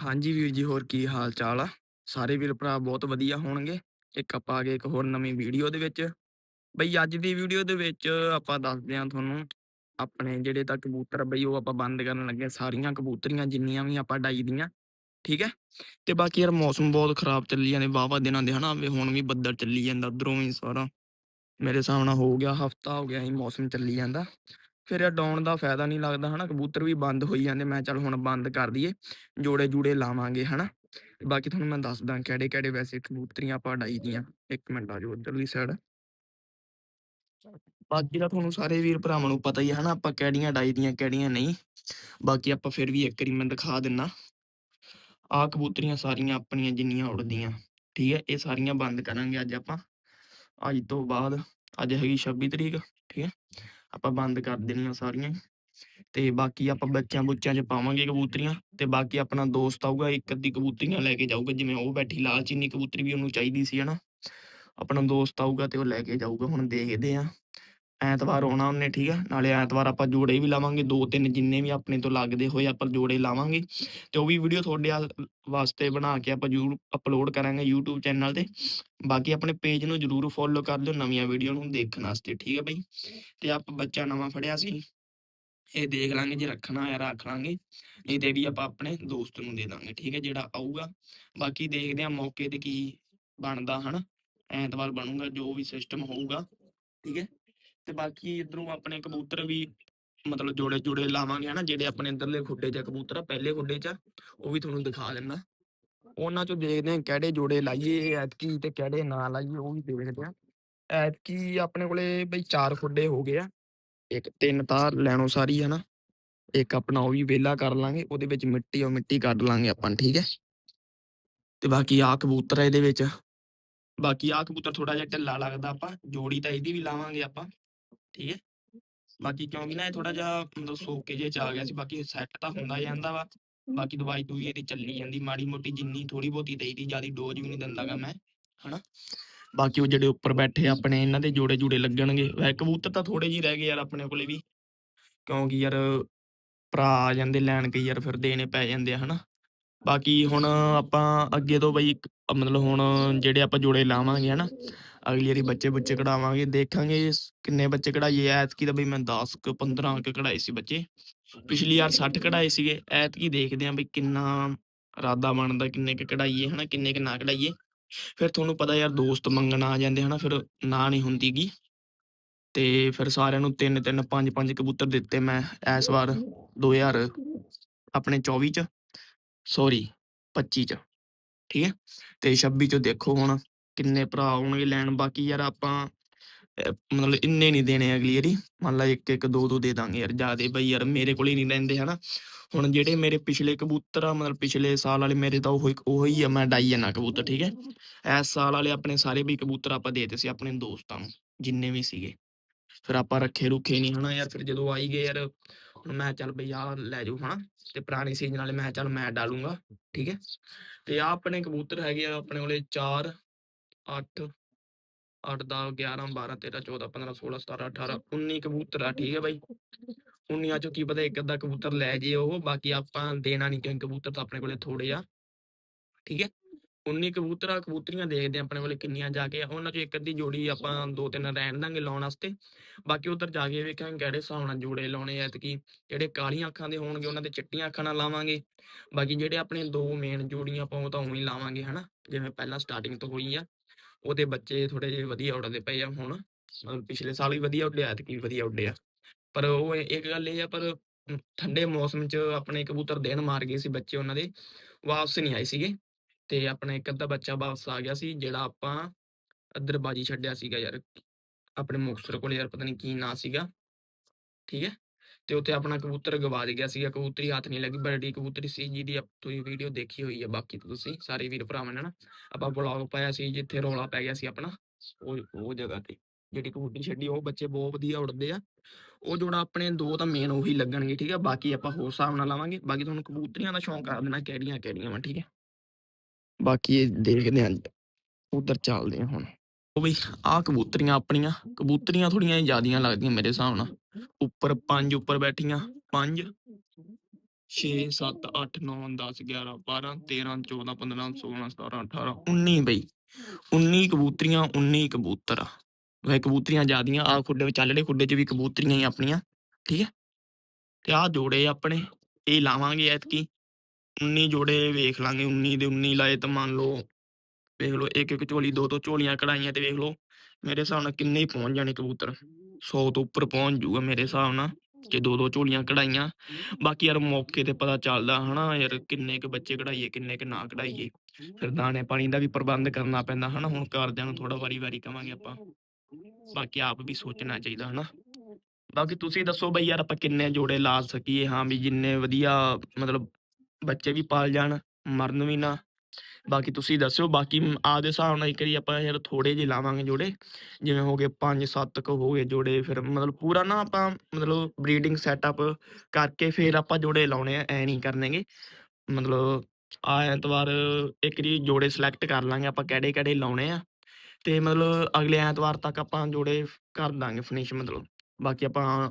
ਹਾਂਜੀ ਵੀਰ ਜੀ, ਹੋਰ ਕੀ ਹਾਲ ਚਾਲ ਆ? ਸਾਰੇ ਵੀਰ ਭਰਾ ਬਹੁਤ ਵਧੀਆ ਹੋਣਗੇ। ਇੱਕ ਆਪਾਂ ਆ ਗਏ ਇੱਕ ਹੋਰ ਨਵੀਂ ਵੀਡੀਓ ਦੇ ਵਿੱਚ। ਬਈ ਅੱਜ ਦੀ ਵੀਡੀਓ ਦੇ ਵਿੱਚ ਆਪਾਂ ਦੱਸਦੇ ਹਾਂ ਤੁਹਾਨੂੰ ਆਪਣੇ ਜਿਹੜੇ ਤਾਂ ਕਬੂਤਰ ਬਈ ਉਹ ਆਪਾਂ ਬੰਦ ਕਰਨ ਲੱਗੇ ਸਾਰੀਆਂ ਕਬੂਤਰੀਆਂ ਜਿੰਨੀਆਂ ਵੀ ਆਪਾਂ ਡਾਈ ਦੀਆਂ ਠੀਕ ਹੈ ਤੇ ਬਾਕੀ ਯਾਰ ਮੌਸਮ ਬਹੁਤ ਖਰਾਬ ਚੱਲੀ ਜਾਂਦੇ ਵਾਹਵਾ ਦਿਨਾਂ ਦੇ ਹਨਾ ਵੀ ਹੁਣ ਵੀ ਬੱਦਲ ਚੱਲੀ ਜਾਂਦਾ ਉਧਰੋਂ ਵੀ ਸਾਰਾ ਮੇਰੇ ਹਿਸਾਬ ਨਾਲ ਹੋ ਗਿਆ ਹਫਤਾ ਹੋ ਗਿਆ ਇਹ ਮੌਸਮ ਚੱਲੀ ਜਾਂਦਾ ਫਿਰ ਇਹ ਡਾਉਣ ਦਾ ਫਾਇਦਾ ਨਹੀਂ ਲੱਗਦਾ, ਹਨਾ? ਕਬੂਤਰ ਵੀ ਬੰਦ ਹੋਈ ਜਾਂਦੇ, ਮੈਂ ਚੱਲ ਹੁਣ ਬੰਦ ਕਰ ਦਈਏ ਜੋੜੇ ਜੂੜੇ ਲਾਵਾਂਗੇ, ਹਨਾ? ਬਾਕੀ ਤੁਹਾਨੂੰ ਮੈਂ ਦੱਸਦਾ ਕਿਹੜੇ ਕਿਹੜੇ ਵੈਸੇ ਕਬੂਤਰੀਆਂ ਆਪਾਂ ਡਾਈ ਦੀਆਂ। ਇੱਕ ਮਿੰਟ ਆ ਜਾਓ ਉਧਰਲੀ ਸਾਈਡ ਬਾਕੀ ਤਾਂ ਤੁਹਾਨੂੰ ਸਾਰੇ ਵੀਰ ਭਰਾਵਾਂ ਨੂੰ ਪਤਾ ਹੀ ਹੈ ਹਨਾ? ਆਪਾਂ ਕਿਹੜੀਆਂ ਡਾਈ ਦੀਆਂ, ਕਿਹੜੀਆਂ ਨਹੀਂ। ਬਾਕੀ ਆਪਾਂ ਫਿਰ ਵੀ ਇੱਕ ਵਾਰੀ ਮੈਂ ਦਿਖਾ ਦਿੰਨਾ। ਆਹ ਕਬੂਤਰੀਆਂ ਸਾਰੀਆਂ ਆਪਣੀਆਂ ਜਿੰਨੀਆਂ ਉੜਦੀਆਂ ਠੀਕ ਹੈ? ਇਹ ਸਾਰੀਆਂ ਬੰਦ ਕਰਾਂਗੇ ਅੱਜ ਆਪਾਂ। ਅੱਜ ਤੋਂ ਬਾਅਦ, ਅੱਜ ਹੈਗੀ 26 ਤਰੀਕ, ਠੀਕ ਹੈ? ਆਪਾਂ ਬੰਦ ਕਰ ਦੇਣੀਆਂ ਸਾਰੀਆਂ ਹੀ। ਤੇ ਬਾਕੀ ਆਪਾਂ ਬੱਚਿਆਂ ਬੁੱਚਿਆਂ 'ਚ ਪਾਵਾਂਗੇ ਕਬੂਤਰੀਆਂ ਤੇ ਬਾਕੀ ਆਪਣਾ ਦੋਸਤ ਆਊਗਾ ਇੱਕ ਅੱਧੀ ਕਬੂਤਰੀਆਂ ਲੈ ਕੇ ਜਾਊਗਾ ਜਿਵੇਂ ਉਹ ਬੈਠੀ ਲਾਲ ਚੀਨੀ ਕਬੂਤਰੀ ਵੀ ਉਹਨੂੰ ਚਾਹੀਦੀ ਸੀ ਹਨਾ। ਆਪਣਾ ਦੋਸਤ ਆਊਗਾ ਤੇ ਉਹ ਲੈ ਕੇ ਜਾਊਗਾ ਹੁਣ ਦੇਖਦੇ ਆ ਐਤਵਾਰ ਆਉਣਾ ਉਹਨੇ, ਠੀਕ ਆ? ਨਾਲੇ ਐਤਵਾਰ ਆਪਾਂ ਜੋੜੇ ਵੀ ਲਾਵਾਂਗੇ, ਦੋ ਤਿੰਨ ਜਿੰਨੇ ਵੀ ਆਪਣੇ ਤੋਂ ਲੱਗਦੇ ਹੋਏ ਆਪਾਂ ਜੋੜੇ ਲਾਵਾਂਗੇ। ਤੇ ਉਹ ਵੀ ਵੀਡੀਓ ਤੁਹਾਡੇ ਵਾਸਤੇ ਬਣਾ ਕੇ ਆਪਾਂ ਜ਼ਰੂਰ ਅਪਲੋਡ ਕਰਾਂਗੇ YouTube ਚੈਨਲ ਤੇ। ਬਾਕੀ ਆਪਣੇ ਪੇਜ ਨੂੰ ਜਰੂਰ ਫੋਲੋ ਕਰ ਲਿਓ ਨਵੀਆਂ ਵੀਡੀਓ ਨੂੰ ਦੇਖਣ ਵਾਸਤੇ, ਠੀਕ ਹੈ ਬਈ? ਤੇ ਆਪਾਂ ਬੱਚਾ ਨਵਾਂ ਫੜਿਆ ਸੀ। ਇਹ ਦੇਖ ਲਾਂਗੇ ਜੇ ਰੱਖਣਾ ਹੈ ਰੱਖ ਲਾਂਗੇ। ਨਹੀਂ ਤੇ ਵੀ ਆਪਾਂ ਆਪਣੇ ਦੋਸਤ ਨੂੰ ਦੇ ਦਾਂਗੇ, ਠੀਕ ਹੈ ਜਿਹੜਾ ਆਊਗਾ। ਬਾਕੀ ਦੇਖਦੇ ਆ ਮੌਕੇ ਤੇ ਕੀ ਬਣਦਾ, ਹਨਾ? ਐਤਵਾਰ ਬਣੂਗਾ, ਜੋ ਵੀ ਸਿਸਟਮ ਹੋਊਗਾ, ਠੀਕ ਹੈ ਤੇ ਬਾਕੀ ਇਧਰੋਂ ਆਪਣੇ ਕਬੂਤਰ ਵੀ ਮਤਲਬ ਜੋੜੇ ਜੋੜੇ ਲਾਵਾਂਗੇ ਹਨਾ ਜਿਹੜੇ ਆਪਣੇ ਅੰਦਰਲੇ ਖੁੱਡੇ 'ਚ ਆ ਕਬੂਤਰ ਆ, ਪਹਿਲੇ ਖੁੱਡੇ 'ਚ ਆ, ਉਹ ਵੀ ਤੁਹਾਨੂੰ ਦਿਖਾ ਦਿੰਦਾ ਉਹਨਾਂ 'ਚੋਂ ਦੇਖਦੇ ਆ ਕਿਹੜੇ ਜੋੜੇ ਲਾਈਏ ਐਤਕੀ ਤੇ ਕਿਹੜੇ ਨਾ ਲਾਈਏ ਉਹ ਵੀ ਦੇਖਦੇ ਆ। ਐਤਕੀ ਆਪਣੇ ਕੋਲੇ ਬਈ ਚਾਰ ਖੁੱਡੇ ਹੋ ਗਏ ਆ ਇੱਕ ਤਿੰਨ ਤਾਂ ਲੈਣੋ ਸਾਰੀ ਹਨਾ ਇੱਕ ਆਪਣਾ ਉਹ ਵੀ ਵਿਹਲਾ ਕਰ ਲਾਂਗੇ ਉਹਦੇ ਵਿੱਚ ਮਿੱਟੀ ਉਹ ਮਿੱਟੀ ਕੱਢ ਲਾਂਗੇ ਆਪਾਂ ਠੀਕ ਹੈ। ਤੇ ਬਾਕੀ ਆ ਕਬੂਤਰ ਆ ਇਹਦੇ ਵਿੱਚ ਬਾਕੀ ਆ ਕਬੂਤਰ ਥੋੜਾ ਜਿਹਾ ਢਿੱਲਾ ਲੱਗਦਾ ਆਪਾਂ ਜੋੜੀ ਤਾਂ ਇਹਦੀ ਵੀ ਲਾਵਾਂਗੇ ਆਪਾਂ। ਠੀਕ ਹੈ। ਬਾਕੀ ਕਿਉਂਕਿ ਨਾ ਇਹ ਥੋੜਾ ਜਿਹਾ ਮਤਲਬ ਸੋਕੇ ਜੇ ਚ ਆ ਗਿਆ ਸੀ ਬਾਕੀ ਸੈੱਟ ਤਾਂ ਹੁੰਦਾ ਜਾਂਦਾ ਵਾ। ਬਾਕੀ ਦਵਾਈ ਦੂਈ ਇਹਦੀ ਚੱਲੀ ਜਾਂਦੀ ਮਾੜੀ ਮੋਟੀ ਜਿੰਨੀ ਥੋੜੀ ਬਹੁਤੀ ਦੇਈਦੀ ਜ਼ਿਆਦਾ ਡੋਜ਼ ਵੀ ਨਹੀਂ ਦਿੰਦਾਗਾ ਮੈਂ ਹਨਾ। ਬਾਕੀ ਉਹ ਜਿਹੜੇ ਉੱਪਰ ਬੈਠੇ ਆਪਣੇ ਇਹਨਾਂ ਦੇ ਜੋੜੇ ਜੂੜੇ ਲੱਗਣਗੇ। ਵੈ ਕਬੂਤਰ ਤਾਂ ਥੋੜੇ ਜਿਹੇ ਰਹਿ ਗਏ ਯਾਰ ਆਪਣੇ ਕੋਲੇ ਵੀ। ਕਿਉਂਕਿ ਯਾਰ ਭਰਾ ਆ ਜਾਂਦੇ ਲੈਣ ਕਈ ਯਾਰ ਫਿਰ ਦੇਣੇ ਪੈ ਜਾਂਦੇ ਆ ਹਨਾ। ਬਾਕੀ ਹੁਣ ਆਪਾਂ ਅੱਗੇ ਤੋਂ ਬਈ ਮਤਲਬ ਹੁਣ ਜਿਹੜੇ ਆਪਾਂ ਜੋੜੇ ਲਾਵਾਂਗੇ ਹਨਾ। ਅਗਲੀ ਵਾਰੀ ਬੱਚੇ ਬੁੱਚੇ ਕਢਾਵਾਂਗੇ, ਦੇਖਾਂਗੇ ਕਿੰਨੇ ਬੱਚੇ ਕਢਾਈਏ। ਐਤਕੀ ਤਾਂ ਬਈ ਮੈਂ 10 ਕੁ 15 ਕੁ ਕਢਾਏ ਸੀ ਬੱਚੇ। ਪਿਛਲੀ ਵਾਰ 60 ਕਢਾਏ ਸੀਗੇ। ਐਤਕੀ ਦੇਖਦੇ ਆਂ ਬਈ ਕਿੰਨਾ ਇਰਾਦਾ ਬਣਦਾ ਕਿੰਨੇ ਕੁ ਕਢਾਈਏ, ਹਨਾ, ਕਿੰਨੇ ਕੁ ਨਾ ਕਢਾਈਏ। ਫਿਰ ਤੁਹਾਨੂੰ ਪਤਾ ਯਾਰ ਦੋਸਤ ਮੰਗਣ ਆ ਜਾਂਦੇ, ਹਨਾ, ਫਿਰ ਨਾ ਨਹੀਂ ਹੁੰਦੀਗੀ। ਤੇ ਫਿਰ ਸਾਰਿਆਂ ਨੂੰ ਤਿੰਨ ਤਿੰਨ, ਪੰਜ ਪੰਜ ਕਬੂਤਰ ਦਿੱਤੇ ਮੈਂ ਇਸ ਵਾਰ 2000 ਆਪਣੇ 24 ਚ, ਸੌਰੀ 25 ਚ, ਠੀਕ ਹੈ? ਤੇ 26 ਚ ਦੇਖੋ ਹੁਣ ਕਿੰਨੇ ਭਰਾ ਆਉਣਗੇ ਲੈਣ ਬਾਕੀ ਯਾਰ ਆਪਾਂ ਅਹ, ਮਤਲਬ ਇੰਨੇ ਨਹੀਂ ਦੇਣੇ ਅਗਲੀ ਵਾਰੀ। ਮੰਨ ਲਾ ਇੱਕ ਇੱਕ ਦੋ ਦੋ ਦੇ ਦਾਂਗੇ ਯਾਰ ਜਿਆਦੇ। ਬਈ ਯਾਰ ਮੇਰੇ ਕੋਲ ਹੀ ਨਹੀਂ ਰਹਿੰਦੇ ਹਨਾ। ਹੁਣ ਜਿਹੜੇ ਮੇਰੇ ਪਿਛਲੇ ਕਬੂਤਰ ਆ ਮਤਲਬ ਪਿਛਲੇ ਸਾਲ ਵਾਲੇ ਮੇਰੇ ਤਾਂ ਉਹੀ ਉਹੀ ਆ ਮੈਂ ਡਾਈ ਜਾਣਾ ਕਬੂਤਰ ਠੀਕ ਹੈ। ਇਸ ਸਾਲ ਵਾਲੇ ਆਪਣੇ ਸਾਰੇ ਵੀ ਕਬੂਤਰ ਆਪਾਂ ਦੇ ਸੀ ਆਪਣੇ ਦੋਸਤਾਂ ਨੂੰ ਜਿੰਨੇ ਵੀ ਸੀਗੇ। ਫਿਰ ਆਪਾਂ ਰੱਖੇ ਰੁੱਖੇ ਨਹੀਂ ਹਨਾ ਯਾਰ। ਫਿਰ ਜਦੋਂ ਆਈ ਗਏ ਯਾਰ ਹੁਣ ਮੈਂ ਚੱਲ ਬਈ ਆਹ ਲੈ ਜਾਊ ਹਨਾ। ਤੇ ਪੁਰਾਣੀ ਸੀਜ਼ਨ ਵਾਲੇ ਮੈਂ ਚੱਲ ਮੈਂ ਡਾਲੂਗਾ ਠੀਕ ਹੈ। ਤੇ ਆ ਆਪਣੇ ਕਬੂਤਰ ਹੈਗੇ ਆ ਆਪਣੇ ਕੋਲੇ ਚਾਰ 8 8 ਦਾ 11 12 13 14 15 16 17 18 19 ਕਬੂਤਰ ਆ, ਠੀਕ ਹੈ ਬਾਈ। 19 ਚੋਂ ਕੀ ਪਤਾ ਇੱਕ ਅੱਧਾ ਕਬੂਤਰ ਲੈ ਜੇ ਉਹ, ਬਾਕੀ ਆਪਾਂ ਦੇਣਾ ਨਹੀਂ ਕਿਉਂਕਿ ਕਬੂਤਰ ਤਾਂ ਆਪਣੇ ਕੋਲੇ ਥੋੜੇ ਆ, ਠੀਕ ਹੈ। 19 ਕਬੂਤਰ ਕਬੂਤਰੀਆਂ ਦੇਖਦੇ ਆਪਣੇ ਕੋਲੇ ਕਿੰਨੀਆਂ ਜਾ ਕੇ ਉਹਨਾਂ ਚੋਂ ਇੱਕ ਅੱਧੀ ਜੋੜੀ ਆਪਾਂ ਦੋ ਤਿੰਨ ਰਹਿਣ ਦਾਂਗੇ ਲਾਉਣ ਵਾਸਤੇ। ਬਾਕੀ ਉਧਰ ਜਾ ਕੇ ਵੇਖਾਂਗੇ ਕਿਹੜੇ ਹਿਸਾਬ ਨਾਲ ਜੋੜੇ ਲਾਉਣੇ ਐ ਐਤਕੀ ਜਿਹੜੇ ਕਾਲੀਆਂ ਅੱਖਾਂ ਦੇ ਹੋਣਗੇ, ਉਹਨਾਂ ਦੇ ਚਿੱਟੀਆਂ ਅੱਖਾਂ ਨਾਲ ਲਾਵਾਂਗੇ। ਬਾਕੀ ਜਿਹੜੇ ਆਪਣੇ ਦੋ ਮੇਨ ਜੋੜੀਆਂ ਆਪਾਂ ਤਾਂ ਉਵੇਂ ਹੀ ਲਾਵਾਂਗੇ, ਹਨਾ, ਜਿਵੇਂ ਪਹਿਲਾਂ ਸਟਾਰਟਿੰਗ ਤੋਂ ਹੋਈ ਆ। ਉਹਦੇ ਬੱਚੇ ਥੋੜੇ ਜਿਹੇ ਵਧੀਆ ਉੱਡਦੇ ਪਏ ਆ ਹੁਣ। ਪਿਛਲੇ ਸਾਲ ਵੀ ਵਧੀਆ ਉੱਡਿਆ ਤੇ ਕੀ ਵਧੀਆ ਉੱਡਿਆ। ਪਰ ਉਹ ਇੱਕ ਗੱਲ ਇਹ ਆ, ਪਰ ਠੰਡੇ ਮੌਸਮ 'ਚ ਆਪਣੇ ਕਬੂਤਰ ਦੇਣ ਮਾਰ ਗਏ ਸੀ ਬੱਚੇ ਉਹਨਾਂ ਦੇ। ਵਾਪਸ ਨਹੀਂ ਆਏ ਸੀਗੇ ਤੇ ਆਪਣਾ ਇੱਕ ਅੱਧਾ ਬੱਚਾ ਵਾਪਸ ਆ ਗਿਆ ਸੀ, ਜਿਹੜਾ ਆਪਾਂ ਅੱਧਰ ਬਾਜੀ ਛੱਡਿਆ ਸੀਗਾ ਯਾਰ। ਆਪਣੇ ਮੁਕਤਸਰ ਕੋਲ ਯਾਰ, ਪਤਾ ਨਹੀਂ ਕੀ ਨਾਂ ਸੀਗਾ। ਠੀਕ ਹੈ? ਤੇ ਉੱਥੇ ਆਪਣਾ ਕਬੂਤਰ ਗਵਾ ਗਿਆ ਸੀਗਾ ਕਬੂਤਰੀ ਹੱਥ ਨਹੀਂ ਲੱਗੀ ਬੜੀ ਕਬੂਤਰੀ ਸੀ ਜਿਹਦੀ ਤੁਸੀਂ ਵੀਡੀਓ ਦੇਖੀ ਹੋਈ ਹੈ ਬਾਕੀ ਤਾਂ ਤੁਸੀਂ ਸਾਰੇ ਵੀਰ ਭਰਾਵਾਂ ਨੇ ਨਾ ਆਪਾਂ ਬਲੌਗ ਪਾਇਆ ਸੀ ਜਿੱਥੇ ਰੌਲਾ ਪੈ ਗਿਆ ਸੀ ਆਪਣਾ ਉਹ ਉਹ ਜਗ੍ਹਾ ਤੇ ਜਿਹੜੀ ਕਬੂਤਰੀ ਛੱਡੀ ਉਹ ਬੱਚੇ ਬਹੁਤ ਵਧੀਆ ਉੜਦੇ ਆ ਉਹ ਜੋੜਾ ਆਪਣੇ ਦੋ ਤਾਂ ਮੇਨ ਉਹੀ ਲੱਗਣਗੇ ਠੀਕ ਹੈ ਬਾਕੀ ਆਪਾਂ ਹੋਰ ਹਿਸਾਬ ਨਾਲ ਲਾਵਾਂਗੇ ਬਾਕੀ ਤੁਹਾਨੂੰ ਕਬੂਤਰੀਆਂ ਦਾ ਸ਼ੌਂਕ ਆ ਦੇਣਾ ਕਿਹੜੀਆਂ ਕਿਹੜੀਆਂ ਵਾ ਠੀਕ ਹੈ ਬਾਕੀ ਇਹ ਦੇਖਦੇ ਆਂ ਉਧਰ ਚੱਲਦੇ ਆ ਹੁਣ। ਉਹ ਬਈ ਆਹ ਕਬੂਤਰੀਆਂ ਆਪਣੀਆਂ ਕਬੂਤਰੀਆਂ ਥੋੜੀਆਂ ਜਿਆਦੀਆਂ ਲੱਗਦੀਆਂ ਮੇਰੇ ਹਿਸਾਬ ਨਾਲ। ਉੱਪਰ ਪੰਜ ਉੱਪਰ ਬੈਠੀਆਂ ਪੰਜ 6 7 8 9 10 11 12 13 14 15 16 17 18 19 ਬਈ। 19 ਕਬੂਤਰੀਆਂ 19 ਕਬੂਤਰ। ਵੈ ਕਬੂਤਰੀਆਂ ਜਿਆਦੀਆਂ ਆ ਖੁੱਡੇ ਵਿੱਚ ਚੱਲੜੇ ਖੁੱਡੇ 'ਚ ਵੀ ਕਬੂਤਰੀਆਂ ਹੀ ਆਪਣੀਆਂ ਠੀਕ ਹੈ। ਤੇ ਆ ਜੋੜੇ ਆਪਣੇ ਇਹ ਲਾਵਾਂਗੇ ਐਤਕੀ। 19 ਜੋੜੇ ਵੇਖ ਲਾਂਗੇ 19 ਦੇ 19 ਲਾਏ ਤਾਂ ਮੰਨ ਲਓ ਵੇਖ ਲਓ ਇੱਕ ਇੱਕ ਝੋਲੀ ਦੋ ਦੋ ਝੋਲੀਆਂ ਕਢਾਈਆਂ ਤੇ ਵੇਖ ਲਓ ਮੇਰੇ ਹਿਸਾਬ ਨਾਲ ਕਿੰਨੇ ਹੀ ਪਹੁੰਚ ਜਾਣੇ ਕਬੂਤਰ। 100 ਤੋਂ ਉੱਪਰ ਪਹੁੰਚ ਜੂਗਾ ਮੇਰੇ ਹਿਸਾਬ ਨਾਲ, ਕਿ ਦੋ ਦੋ ਝੋਲੀਆਂ ਕਢਾਈਆਂ। ਬਾਕੀ ਯਾਰ ਮੌਕੇ ਤੇ ਪਤਾ ਚੱਲਦਾ ਹਨਾ ਯਾਰ ਕਿੰਨੇ ਕ ਬੱਚੇ ਕਢਾਈਏ, ਕਿੰਨੇ ਕ ਨਾ ਕਢਾਈਏ। ਫਿਰ ਦਾਣੇ ਪਾਣੀ ਦਾ ਵੀ ਪ੍ਰਬੰਧ ਕਰਨਾ ਪੈਂਦਾ ਹਨਾ, ਹੁਣ ਕਰਦਿਆਂ ਨੂੰ ਥੋੜਾ ਵਾਰੀ ਵਾਰੀ ਕਵਾਂਗੇ ਆਪਾਂ। ਬਾਕੀ ਆਪ ਵੀ ਸੋਚਣਾ ਚਾਹੀਦਾ ਹਨਾ। ਬਾਕੀ ਤੁਸੀਂ ਦੱਸੋ ਬਈ ਯਾਰ ਆਪਾਂ ਕਿੰਨੇ ਜੋੜੇ ਲਾ ਸਕੀਏ? ਹਾਂ ਵੀ ਜਿੰਨੇ ਵਧੀਆ ਮਤਲਬ ਬੱਚੇ ਵੀ ਪਾਲ ਜਾਣ, ਮਰਨ ਵੀ ਨਾ। ਬਾਕੀ ਤੁਸੀਂ ਦੱਸਿਓ, ਬਾਕੀ ਮ- ਆਪਦੇ ਹਿਸਾਬ ਨਾਲ ਇੱਕ ਵਾਰੀ ਆਪਾਂ ਯਾਰ ਥੋੜੇ ਜਿਹੇ ਲਾਵਾਂਗੇ ਜੋੜੇ, ਜਿਵੇਂ ਹੋ ਗਏ 5-7 ਕੁ ਹੋ ਗਏ ਜੋੜੇ, ਫਿਰ ਮਤਲਬ ਪੂਰਾ ਨਾ ਆਪਾਂ ਮਤਲਬ ਬਰੀਡਿੰਗ ਸੈਟਅਪ ਕਰਕੇ ਫਿਰ ਆਪਾਂ ਜੋੜੇ ਲਾਉਣੇ ਆ, ਐ ਨਹੀਂ ਕਰਨੇਗੇ ਮਤਲਬ ਆ ਐਤਵਾਰ ਇੱਕ ਜੀ ਜੋੜੇ ਸਿਲੈਕਟ ਕਰ ਲਾਂਗੇ, ਆਪਾਂ ਕਿਹੜੇ ਕਿਹੜੇ ਲਾਉਣੇ ਆ। ਤੇ ਮਤਲਬ ਅਗਲੇ ਐਤਵਾਰ ਤੱਕ ਆਪਾਂ ਜੋੜੇ ਕਰ ਦਾਂਗੇ ਫਿਨਿਸ਼ ਮਤਲਬ। ਬਾਕੀ ਆਪਾਂ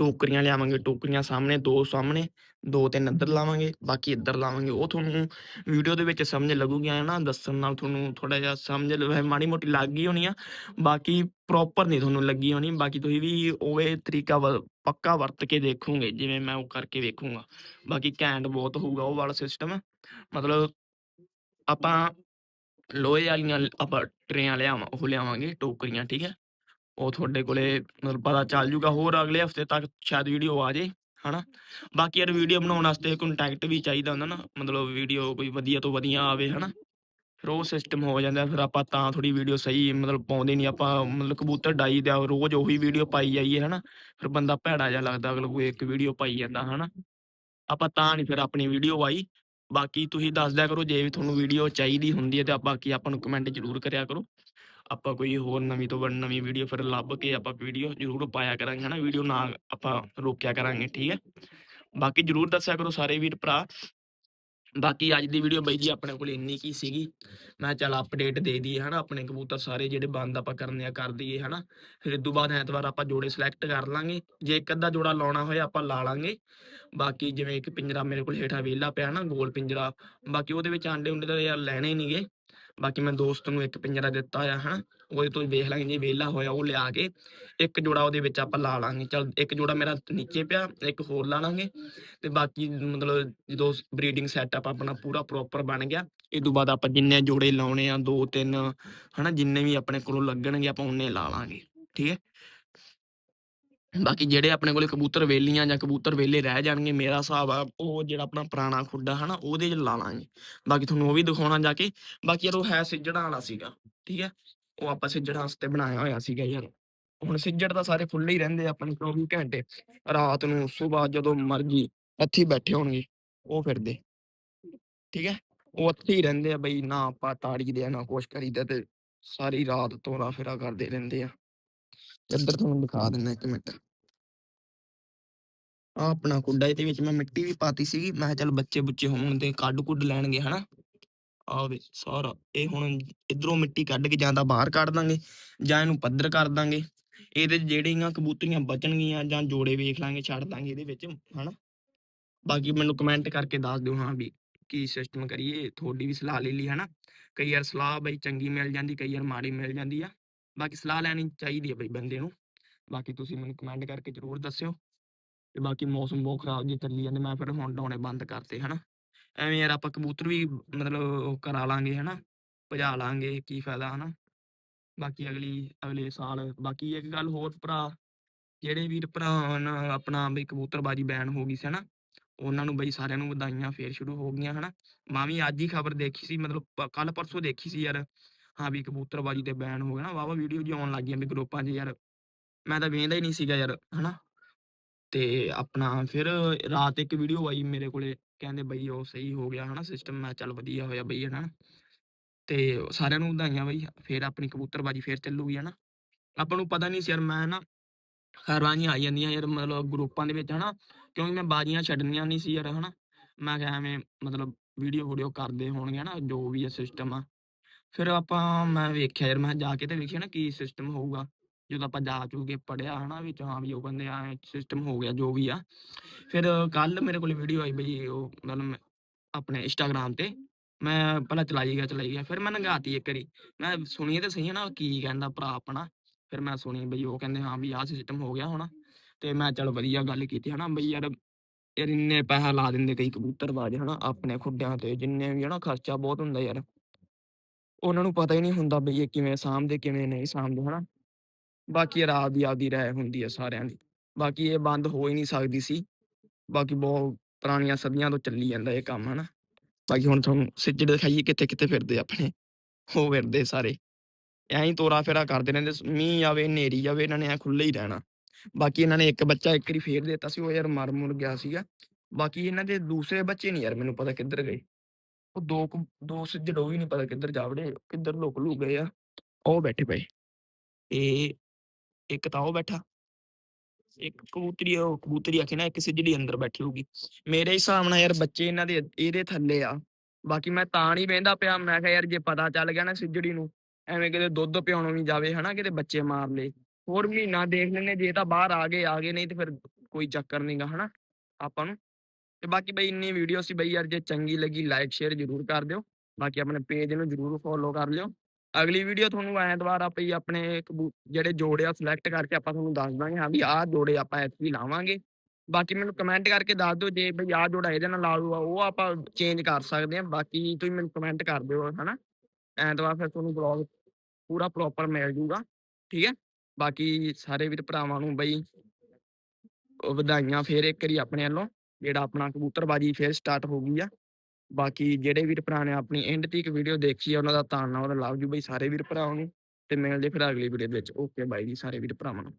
ਟੋਕਰੀਆਂ ਲਿਆਵਾਂਗੇ, ਟੋਕਰੀਆਂ ਸਾਹਮਣੇ, ਦੋ ਸਾਹਮਣੇ, ਦੋ ਤਿੰਨ ਇੱਧਰ ਲਾਵਾਂਗੇ, ਬਾਕੀ ਇੱਧਰ ਲਾਵਾਂਗੇ। ਉਹ ਤੁਹਾਨੂੰ ਵੀਡੀਓ ਦੇ ਵਿੱਚ ਸਮਝ ਲੱਗੂਗੀ ਐ ਨਾ ਦੱਸਣ ਨਾਲ ਤੁਹਾਨੂੰ ਥੋੜਾ ਜਿਹਾ ਸਮਝ ਲ- ਮਾੜੀ ਮੋਟੀ ਲੱਗ ਗਈ ਹੋਣੀ ਆ, ਬਾਕੀ ਪ੍ਰੋਪਰ ਨਹੀਂ ਤੁਹਾਨੂੰ ਲੱਗੀ ਹੋਣੀ। ਬਾਕੀ ਤੁਸੀਂ ਵੀ ਉਹੇ ਤਰੀਕਾ ਵ- ਪੱਕਾ ਵਰਤ ਕੇ ਦੇਖੋਗੇ, ਜਿਵੇਂ ਮੈਂ ਉਹ ਕਰਕੇ ਵੇਖੂੰਗਾ। ਬਾਕੀ ਘੈਂਟ ਬਹੁਤ ਹੋਊਗਾ ਉਹ ਵਾਲਾ ਸਿਸਟਮ ਮਤਲਬ ਆਪਾਂ ਲੋਹੇ ਵਾਲੀਆਂ ਆਪਾਂ ਟਰੇਆਂ ਲਿਆਵਾਂ, ਉਹ ਲਿਆਵਾਂਗੇ ਟੋਕਰੀਆਂ, ਠੀਕ ਹੈ? ਉਹ ਤੁਹਾਡੇ ਕੋਲੇ ਮਤਲਬ ਪਤਾ ਚੱਲ ਜੂਗਾ ਹੋਰ ਅਗਲੇ ਹਫ਼ਤੇ ਤੱਕ ਸ਼ਾਇਦ ਵੀਡੀਓ ਆ ਜੇ, ਹਨਾ? ਬਾਕੀ ਯਾਰ ਵੀਡੀਓ ਬਣਾਉਣ ਵਾਸਤੇ ਕੰਟੈਕਟ ਵੀ ਚਾਹੀਦਾ ਹੁੰਦਾ ਨਾ, ਮਤਲਬ ਵੀਡੀਓ ਕੋਈ ਵਧੀਆ ਤੋਂ ਵਧੀਆ ਆਵੇ, ਹਨਾ? ਫਿਰ ਉਹ ਸਿਸਟਮ ਹੋ ਜਾਂਦਾ, ਫਿਰ ਆਪਾਂ ਤਾਂ ਥੋੜੀ ਵੀਡੀਓ ਸਹੀ ਮਤਲਬ ਪਾਉਂਦੇ ਨਹੀਂ, ਆਪਾਂ ਮਤਲਬ ਕਬੂਤਰ ਡਾਈ ਦਾ ਰੋਜ਼ ਉਹੀ ਵੀਡੀਓ ਪਾਈ ਜਾਈਏ, ਹਨਾ? ਫਿਰ ਬੰਦਾ ਭੈੜਾ ਜਿਹਾ ਲੱਗਦਾ ਅਗਲ ਕੋਈ ਇੱਕ ਵੀਡੀਓ ਪਾਈ ਜਾਂਦਾ, ਹਨਾ? ਆਪਾਂ ਤਾਂ ਨਹੀਂ ਫਿਰ ਆਪਣੀ ਵੀਡੀਓ ਆਈ ਬਾਕੀ ਤੁਸੀਂ ਦੱਸ ਦਿਆ ਕਰੋ, ਜੇ ਵੀ ਤੁਹਾਨੂੰ ਵੀਡੀਓ ਚਾਹੀਦੀ ਹੁੰਦੀ ਹੈ ਤੇ ਬਾਕੀ ਆਪਾਂ ਨੂੰ ਕਮੈਂਟ ਜ਼ਰੂਰ ਕਰਿਆ ਕਰੋ। ਆਪਾਂ ਕੋਈ ਹੋਰ ਨਵੀਂ ਤੋਂ ਵੱਧ ਨਵੀਂ ਵੀਡੀਓ ਫਿਰ ਲੱਭ ਕੇ ਆਪਾਂ ਵੀਡੀਓ ਜ਼ਰੂਰ ਪਾਇਆ ਕਰਾਂਗੇ, ਹਨਾ? ਵੀਡੀਓ ਨਾ ਆਪਾਂ ਰੋਕਿਆ ਕਰਾਂਗੇ, ਠੀਕ ਹੈ? ਬਾਕੀ ਜ਼ਰੂਰ ਦੱਸਿਆ ਕਰੋ ਸਾਰੇ ਵੀਰ ਭਰਾ। ਬਾਕੀ ਅੱਜ ਦੀ ਵੀਡੀਓ ਬਾਈ ਜੀ ਆਪਣੇ ਕੋਲ ਇੰਨੀ ਕੀ ਸੀਗੀ। ਮੈਂ ਚੱਲ ਅਪਡੇਟ ਦੇ ਦਈਏ, ਹਨਾ? ਆਪਣੇ ਕਬੂਤਰ ਸਾਰੇ ਜਿਹੜੇ ਬੰਦ ਆਪਾਂ ਕਰਨੇ ਆ, ਕਰ ਦਈਏ, ਹਨਾ? ਫਿਰ ਇਸ ਤੋਂ ਬਾਅਦ ਐਤਵਾਰ ਆਪਾਂ ਜੋੜੇ ਸਿਲੈਕਟ ਕਰ ਲਾਂਗੇ। ਜੇ ਇੱਕ ਅੱਧਾ ਜੋੜਾ ਲਾਉਣਾ ਹੋਇਆ ਆਪਾਂ ਲਾ ਲਾਂਗੇ। ਬਾਕੀ ਜਿਵੇਂ ਇੱਕ ਪਿੰਜਰਾ ਮੇਰੇ ਕੋਲ ਹੇਠਾਂ ਵਿਹਲਾ ਪਿਆ ਨਾ ਗੋਲ ਪਿੰਜਰਾ। ਬਾਕੀ ਉਹਦੇ ਵਿੱਚ ਆਂਡੇ ਉਂਡੇ ਤਾਂ ਯਾਰ ਲੈਣੇ ਨਹੀਂਗੇ ਬਾਕੀ ਮੈਂ ਦੋਸਤ ਨੂੰ ਇੱਕ ਪਿੰਜਰਾ ਦਿੱਤਾ ਹੋਇਆ ਹਨਾ ਉਹਦੇ ਤੋਂ ਵੇਖ ਲਾਂਗੇ, ਜੇ ਵਿਹਲਾ ਹੋਇਆ ਉਹ ਲਿਆ ਕੇ ਇੱਕ ਜੋੜਾ ਉਹਦੇ ਵਿੱਚ ਆਪਾਂ ਲਾ ਲਾਂਗੇ। ਚਲ ਇੱਕ ਜੋੜਾ ਮੇਰਾ ਨੀਚੇ ਪਿਆ, ਇੱਕ ਹੋਰ ਲਾ ਲਾਂਗੇ। ਤੇ ਬਾਕੀ ਮਤਲਬ ਜਦੋਂ ਬਰੀਡਿੰਗ ਸੈਟਅਪ ਆਪਣਾ ਪੂਰਾ ਪ੍ਰੋਪਰ ਬਣ ਗਿਆ, ਇਹ ਤੋਂ ਬਾਅਦ ਆਪਾਂ ਜਿੰਨੇ ਜੋੜੇ ਲਾਉਣੇ ਆ, ਦੋ ਤਿੰਨ, ਹਨਾ, ਜਿੰਨੇ ਵੀ ਆਪਣੇ ਕੋਲੋਂ ਲੱਗਣਗੇ ਆਪਾਂ ਉਹਨੇ ਲਾ ਲਾਂਗੇ। ਠੀਕ ਹੈ? ਬਾਕੀ ਜਿਹੜੇ ਆਪਣੇ ਕੋਲੇ ਕਬੂਤਰ ਵੇਲੀਆਂ ਜਾਂ ਕਬੂਤਰ ਵੇਲੇ ਰਹਿ ਜਾਣਗੇ, ਮੇਰਾ ਹਿਸਾਬ ਆ, ਉਹ ਜਿਹੜਾ ਆਪਣਾ ਪੁਰਾਣਾ ਖੁੱਡਾ ਹਨਾ, ਉਹਦੇ 'ਚ ਲਾ ਲਾਂਗੇ। ਬਾਕੀ ਤੁਹਾਨੂੰ ਉਹ ਵੀ ਦਿਖਾਉਣਾ ਜਾ ਕੇ। ਬਾਕੀ ਯਾਰ ਉਹ ਹੈ ਸਿੱਜੜਾਂ ਵਾਲਾ ਸੀਗਾ, ਠੀਕ ਹੈ? ਉਹ ਆਪਾਂ ਸਿੱਜੜਾਂ ਵਾਸਤੇ ਬਣਾਇਆ ਹੋਇਆ ਸੀਗਾ ਯਾਰ। ਹੁਣ ਸਿੱਜੜ ਤਾਂ ਸਾਰੇ ਫੁੱਲੇ ਹੀ ਰਹਿੰਦੇ ਆ ਆਪਣੇ 24 ਘੰਟੇ। ਰਾਤ ਨੂੰ ਸਵੇਰ ਜਦੋਂ ਮਰਜ਼ੀ ਇੱਥੇ ਬੈਠੇ ਹੋਣਗੇ, ਉਹ ਫਿਰਦੇ। ਠੀਕ ਹੈ? ਉਹ ਇੱਥੇ ਹੀ ਰਹਿੰਦੇ ਆ ਬਈ, ਨਾ ਆਪਾਂ ਤਾੜੀ ਦੇ, ਨਾ ਕੁਛ ਕਰੀਦਾ ਤੇ ਸਾਰੀ ਰਾਤ ਤੋਰਾ ਫੇਰਾ ਕਰਦੇ ਰਹਿੰਦੇ ਆ। ਇੱਧਰ ਤੁਹਾਨੂੰ ਦਿਖਾ ਦਿੰਦਾ ਇੱਕ ਮਿੰਟ। ਆ ਆਪਣਾ ਕੁੱਡਾ ਇਹਦੇ ਵਿੱਚ ਮੈਂ ਮਿੱਟੀ ਵੀ ਪਾਤੀ ਸੀਗੀ। ਮੈਂ ਚੱਲ ਬੱਚੇ ਬੁੱਚੇ ਹੋਣ ਤੇ ਕੱਢ ਕੁੱਡ ਲੈਣਗੇ ਹਨਾ? ਆ ਵੇ ਸਾਰਾ ਇਹ ਹੁਣ ਇਧਰੋਂ ਮਿੱਟੀ ਕੱਢ ਕੇ ਜਾਂ ਤਾਂ ਬਾਹਰ ਕੱਢ ਦਾਂਗੇ ਜਾਂ ਇਹਨੂੰ ਪੱਧਰ ਕਰ ਦਾਂਗੇ। ਇਹਦੇ ਜਿਹੜੀਆਂ ਕਬੂਤਰੀਆਂ ਬਚਣਗੀਆਂ ਜਾਂ ਜੋੜੇ ਵੇਖ ਲਾਂਗੇ ਛੱਡ ਦਾਂਗੇ ਇਹਦੇ ਵਿੱਚ ਹਨਾ? ਬਾਕੀ ਮੈਨੂੰ ਕਮੈਂਟ ਕਰਕੇ ਦੱਸ ਦਿਓ ਹਾਂ ਵੀ ਕੀ ਸਿਸਟਮ ਕਰੀਏ ਤੁਹਾਡੀ ਵੀ ਸਲਾਹ ਲੈ ਲਈ ਹਨਾ? ਕਈ ਵਾਰ ਸਲਾਹ ਬਈ ਚੰਗੀ ਮਿਲ ਜਾਂਦੀ ਕਈ ਵਾਰ ਮਾੜੀ ਮਿਲ ਜਾਂਦੀ ਆ। ਬਾਕੀ ਸਲਾਹ ਲੈਣੀ ਚਾਹੀਦੀ ਹੈ ਬਈ ਬੰਦੇ ਨੂੰ। ਬਾਕੀ ਤੁਸੀਂ ਮੈਨੂੰ ਕਮੈਂਟ ਕਰਕੇ ਜ਼ਰੂਰ ਦੱਸਿਓ। ਤੇ ਬਾਕੀ ਮੌਸਮ ਬਹੁਤ ਖਰਾਬ ਜੀ ਚੱਲੀ ਜਾਂਦੇ, ਮੈਂ ਫਿਰ ਹੁਣ ਡਾਉਣੇ ਬੰਦ ਕਰਤੇ, ਹਨਾ। ਐਵੇਂ ਯਾਰ ਆਪਾਂ ਕਬੂਤਰ ਵੀ ਮਤਲਬ ਕਰਾ ਲਾਂਗੇ, ਹਨਾ। ਭਜਾ ਲਾਂਗੇ, ਕੀ ਫਾਇਦਾ, ਹਨਾ। ਬਾਕੀ ਅਗਲੀ, ਅਗਲੇ ਸਾਲ, ਬਾਕੀ ਇੱਕ ਗੱਲ ਹੋਰ ਭਰਾ, ਜਿਹੜੇ ਵੀਰ ਭਰਾ ਆਪਣਾ ਬਈ ਕਬੂਤਰਬਾਜੀ ਬੈਨ ਹੋ ਗਈ ਸੀ, ਹਨਾ। ਉਹਨਾਂ ਨੂੰ ਬਈ ਸਾਰਿਆਂ ਨੂੰ ਵਧਾਈਆਂ ਫੇਰ ਸ਼ੁਰੂ ਹੋ ਗਈਆਂ, ਹਨਾ। ਮੈਂ ਵੀ ਅੱਜ ਹੀ ਖਬਰ ਦੇਖੀ ਸੀ, ਮਤਲਬ ਕੱਲ ਪਰਸੋਂ ਦੇਖੀ ਸੀ ਯਾਰ। ਹਾਂ, ਵੀ ਕਬੂਤਰਬਾਜੀ ਤੇ ਬੈਨ ਹੋ ਗਿਆ ਨਾ ਵਾਵਾ ਵੀਡੀਓ ਜੀ ਆਉਣ ਲੱਗ ਗਈਆਂ ਵੀ ਗਰੁੱਪਾਂ 'ਚ ਯਾਰ, ਮੈਂ ਤਾਂ ਵੇਖਦਾ ਹੀ ਨਹੀਂ ਸੀਗਾ ਯਾਰ, ਹਨਾ। ਤੇ ਆਪਣਾ ਫਿਰ ਰਾਤ ਇੱਕ ਵੀਡੀਓ ਆਈ ਮੇਰੇ ਕੋਲੇ, ਕਹਿੰਦੇ ਬਈ ਉਹ ਸਹੀ ਹੋ ਗਿਆ, ਹਨਾ ਸਿਸਟਮ ਮੈਂ ਚੱਲ ਵਧੀਆ ਹੋਇਆ ਬਈ, ਹਨਾ। ਤੇ ਸਾਰਿਆਂ ਨੂੰ ਵਧਾਈਆਂ ਬਈ, ਫਿਰ ਆਪਣੀ ਕਬੂਤਰਬਾਜੀ ਫਿਰ ਚੱਲੂਗੀ, ਹਨਾ। ਆਪਾਂ ਨੂੰ ਪਤਾ ਨਹੀਂ ਸੀ ਯਾਰ, ਮੈਂ ਨਾ ਖਬਰਾਂ ਜਿਹੀਆਂ ਆਈ ਜਾਂਦੀਆਂ ਯਾਰ, ਮਤਲਬ ਗਰੁੱਪਾਂ ਦੇ ਵਿੱਚ, ਹਨਾ। ਕਿਉਂਕਿ ਮੈਂ ਬਾਜ਼ੀਆਂ ਛੱਡਣੀਆਂ ਨਹੀਂ ਸੀ ਯਾਰ, ਹਨਾ। ਮੈਂ ਕਿਹਾ ਐਵੇਂ ਮਤਲਬ ਵੀਡੀਓ ਵੀਡੀਓ ਕਰਦੇ ਹੋਣਗੇ, ਹਨਾ, ਜੋ ਵੀ ਆ ਸਿਸਟਮ ਆ। ਫਿਰ ਆਪਾਂ ਮੈਂ ਵੇਖਿਆ ਯਾਰ, ਮੈਂ ਜਾ ਕੇ ਤੇ ਵੇਖਿਆ ਨਾ ਕੀ ਸਿਸਟਮ ਹੋਊਗਾ। ਜਦੋਂ ਆਪਾਂ ਜਾ ਚੁੱਕੇ ਪੜਿਆ ਹਨਾ ਵੀ ਹਾਂ ਵੀ ਉਹ ਕਹਿੰਦੇ ਆ ਸਿਸਟਮ ਹੋ ਗਿਆ ਜੋ ਵੀ ਆ। ਫਿਰ ਕੱਲ ਮੇਰੇ ਕੋਲ ਵੀਡੀਓ ਆਈ ਬਈ ਉਹ ਮਤਲਬ ਆਪਣੇ ਇੰਸਟਾਗ੍ਰਾਮ ਤੇ, ਮੈਂ ਪਹਿਲਾਂ ਚਲਾਈ ਗਿਆ ਚਲਾਈ ਗਿਆ, ਫਿਰ ਮੈਂ ਨੰਗਾਤੀ ਇੱਕ ਵਾਰੀ। ਮੈਂ ਸੁਣੀ ਤੇ ਸਹੀ ਨਾ ਕੀ ਕਹਿੰਦਾ ਭਰਾ ਆਪਣਾ, ਫਿਰ ਮੈਂ ਸੁਣੀ ਬਈ ਉਹ ਕਹਿੰਦੇ ਹਾਂ ਵੀ ਆਹ ਸਿਸਟਮ ਹੋ ਗਿਆ ਹੁਣ। ਤੇ ਮੈਂ ਚਲ ਵਧੀਆ ਗੱਲ ਕੀਤੀ ਹਨਾ ਬਈ ਯਾਰ ਯਾਰ ਇੰਨੇ ਪੈਸਾ ਲਾ ਦਿੰਦੇ ਕਈ ਕਬੂਤਰਬਾਜ਼ ਹਨਾ ਆਪਣੇ ਖੁੱਡਿਆਂ ਤੇ, ਜਿੰਨੇ ਵੀ ਹਨਾ ਖਰਚਾ ਬਹੁਤ ਹੁੰਦਾ ਯਾਰ। ਉਹਨਾਂ ਨੂੰ ਪਤਾ ਹੀ ਨਹੀਂ ਹੁੰਦਾ ਬਈ ਇਹ ਕਿਵੇਂ ਸਾਂਭਦੇ, ਕਿਵੇਂ ਨਹੀਂ ਸਾਂਭਦੇ, ਹਨਾ? ਬਾਕੀ ਯਾਰ ਦੀ ਆਪਦੀ ਰਾਏ ਹੁੰਦੀ ਹੈ ਸਾਰਿਆਂ ਦੀ। ਬਾਕੀ ਇਹ ਬੰਦ ਹੋ ਹੀ ਨਹੀਂ ਸਕਦੀ ਸੀ। ਬਾਕੀ ਬਹੁਤ ਪੁਰਾਣੀਆਂ ਸਦੀਆਂ ਤੋਂ ਚੱਲੀ ਜਾਂਦਾ ਇਹ ਕੰਮ, ਹਨਾ? ਬਾਕੀ ਹੁਣ ਤੁਹਾਨੂੰ ਸਿੱਜੜ ਦਿਖਾਈਏ ਕਿੱਥੇ ਕਿੱਥੇ ਫਿਰਦੇ ਆਪਣੇ। ਉਹ ਫਿਰਦੇ ਸਾਰੇ। ਐਂ ਹੀ ਤੋਰਾ ਫੇਰਾ ਕਰਦੇ ਰਹਿੰਦੇ ਸ- ਮੀਂਹ ਆਵੇ, ਹਨੇਰੀ ਆਵੇ, ਇਹਨਾਂ ਨੇ ਐਂ ਖੁੱਲੇ ਹੀ ਰਹਿਣਾ। ਬਾਕੀ ਇਹਨਾਂ ਨੇ ਇੱਕ ਬੱਚਾ ਇੱਕ ਵਾਰੀ ਫੇਰ ਦਿੱਤਾ ਸੀ, ਉਹ ਯਾਰ ਮਰ ਮੁਰ ਗਿਆ ਸੀਗਾ। ਬਾਕੀ ਇਹਨਾਂ ਦੇ ਦੂਸਰੇ ਬੱਚੇ ਨਹੀਂ ਯਾਰ, ਮੈਨੂੰ ਪਤਾ ਕਿੱਧਰ ਗਏ। ਉਹ ਦੋ ਕੁ- ਦੋ ਸਿੱਜੜ ਉਹ ਵੀ ਨਹੀਂ ਪਤਾ ਕਿੱਧਰ ਜਾ ਵੜੇ, ਕਿੱਧਰ ਲੁਕ ਲੁਕ ਗਏ ਆ। ਉਹ ਬੈਠੇ ਪਏ ਇਹ ਇੱਕ ਤਾਂ ਉਹ ਬੈਠਾ। ਇੱਕ ਕਬੂਤਰੀ, ਉਹ ਕਬੂਤਰੀ ਆਖੇ ਨਾ, ਇੱਕ ਸਿੱਜੜੀ ਅੰਦਰ ਬੈਠੀ ਹੋਊਗੀ। ਮੇਰੇ ਹਿਸਾਬ ਨਾਲ ਯਾਰ ਬੱਚੇ ਇਹਨਾਂ ਦੇ ਇਹਦੇ ਥੱਲੇ ਆ। ਬਾਕੀ ਮੈਂ ਤਾਂ ਨਹੀਂ ਵੇਂਦਾ ਪਿਆ, ਮੈਂ ਕਿਹਾ ਯਾਰ ਜੇ ਪਤਾ ਚੱਲ ਗਿਆ ਨਾ ਸਿੱਜੜੀ ਨੂੰ, ਐਵੇਂ ਕਿਤੇ ਦੁੱਧ ਪਿਆਉਣੋਂ ਵੀ ਜਾਵੇ, ਹਨਾ, ਕਿਤੇ ਬੱਚੇ ਮਾਰ ਲਏ। ਹੋਰ ਮਹੀਨਾ ਦੇਖ ਲੈਂਦੇ, ਜੇ ਤਾਂ ਬਾਹਰ ਆ ਗਏ ਆ ਗਏ, ਨਹੀਂ ਤੇ ਫਿਰ ਕੋਈ ਚੱਕਰ ਨਹੀਂਗਾ ਹਨਾ, ਆਪਾਂ ਨੂੰ। ਤੇ ਬਾਕੀ ਬਈ ਇੰਨੀ ਵੀਡੀਓ ਸੀ ਬਈ ਯਾਰ, ਜੇ ਚੰਗੀ ਲੱਗੀ ਲਾਈਕ ਸ਼ੇਅਰ ਜ਼ਰੂਰ ਕਰ ਦਿਓ। ਬਾਕੀ ਆਪਣੇ ਪੇਜ ਨੂੰ ਜ਼ਰੂਰ ਫੋਲੋ ਕਰ ਲਿਓ। ਅਗਲੀ ਵੀਡੀਓ ਤੁਹਾਨੂੰ ਐਤਵਾਰ ਆਪਾਂ ਹੀ ਆਪਣੇ ਕਬੂ- ਜਿਹੜੇ ਜੋੜੇ ਆ ਸਿਲੈਕਟ ਕਰਕੇ ਆਪਾਂ ਤੁਹਾਨੂੰ ਦੱਸ ਦਾਂਗੇ, ਹਾਂ ਵੀ ਆਹ ਜੋੜੇ ਆਪਾਂ ਐਤਕੀ ਲਾਵਾਂਗੇ। ਬਾਕੀ ਮੈਨੂੰ ਕਮੈਂਟ ਕਰਕੇ ਦੱਸ ਦਿਓ, ਜੇ ਬਈ ਆਹ ਜੋੜਾ ਇਹਦੇ ਨਾਲ ਲਾ ਲੂਆ ਉਹ ਆਪਾਂ ਚੇਂਜ ਕਰ ਸਕਦੇ ਹਾਂ। ਬਾਕੀ ਤੁਸੀਂ ਮੈਨੂੰ ਕਮੈਂਟ ਕਰ ਦਿਓ, ਹਨਾ? ਐਤਵਾਰ ਫਿਰ ਤੁਹਾਨੂੰ ਬਲੌਗ ਪੂਰਾ ਪ੍ਰੋਪਰ ਮਿਲ ਜੂਗਾ, ਠੀਕ ਹੈ? ਬਾਕੀ ਸਾਰੇ ਵੀਰ ਭਰਾਵਾਂ ਨੂੰ ਬਈ, ਵਧਾਈਆਂ ਫੇਰ ਇੱਕ ਵਾਰੀ ਆਪਣੇ ਵੱਲੋਂ। ਜਿਹੜਾ ਆਪਣਾ ਕਬੂਤਰਬਾਜੀ ਫੇਰ ਸਟਾਰਟ ਹੋ ਗਈ ਆ। ਬਾਕੀ ਜਿਹੜੇ ਵੀਰ ਭਰਾ ਨੇ ਆਪਣੀ ਐਂਡ ਤੱਕ ਵੀਡੀਓ ਦੇਖੀ ਆ, ਉਹਨਾਂ ਦਾ ਧੰਨਵਾਦ ਲਵ ਜੂ ਬਈ, ਸਾਰੇ ਵੀਰ ਭਰਾਵਾਂ ਨੂੰ ਤੇ ਮਿਲਦੇ ਫਿਰ ਅਗਲੀ ਵੀਡੀਓ ਵਿੱਚ। ਓਕੇ ਬਾਈ ਜੀ, ਸਾਰੇ ਵੀਰ ਭਰਾਵਾਂ ਨੂੰ।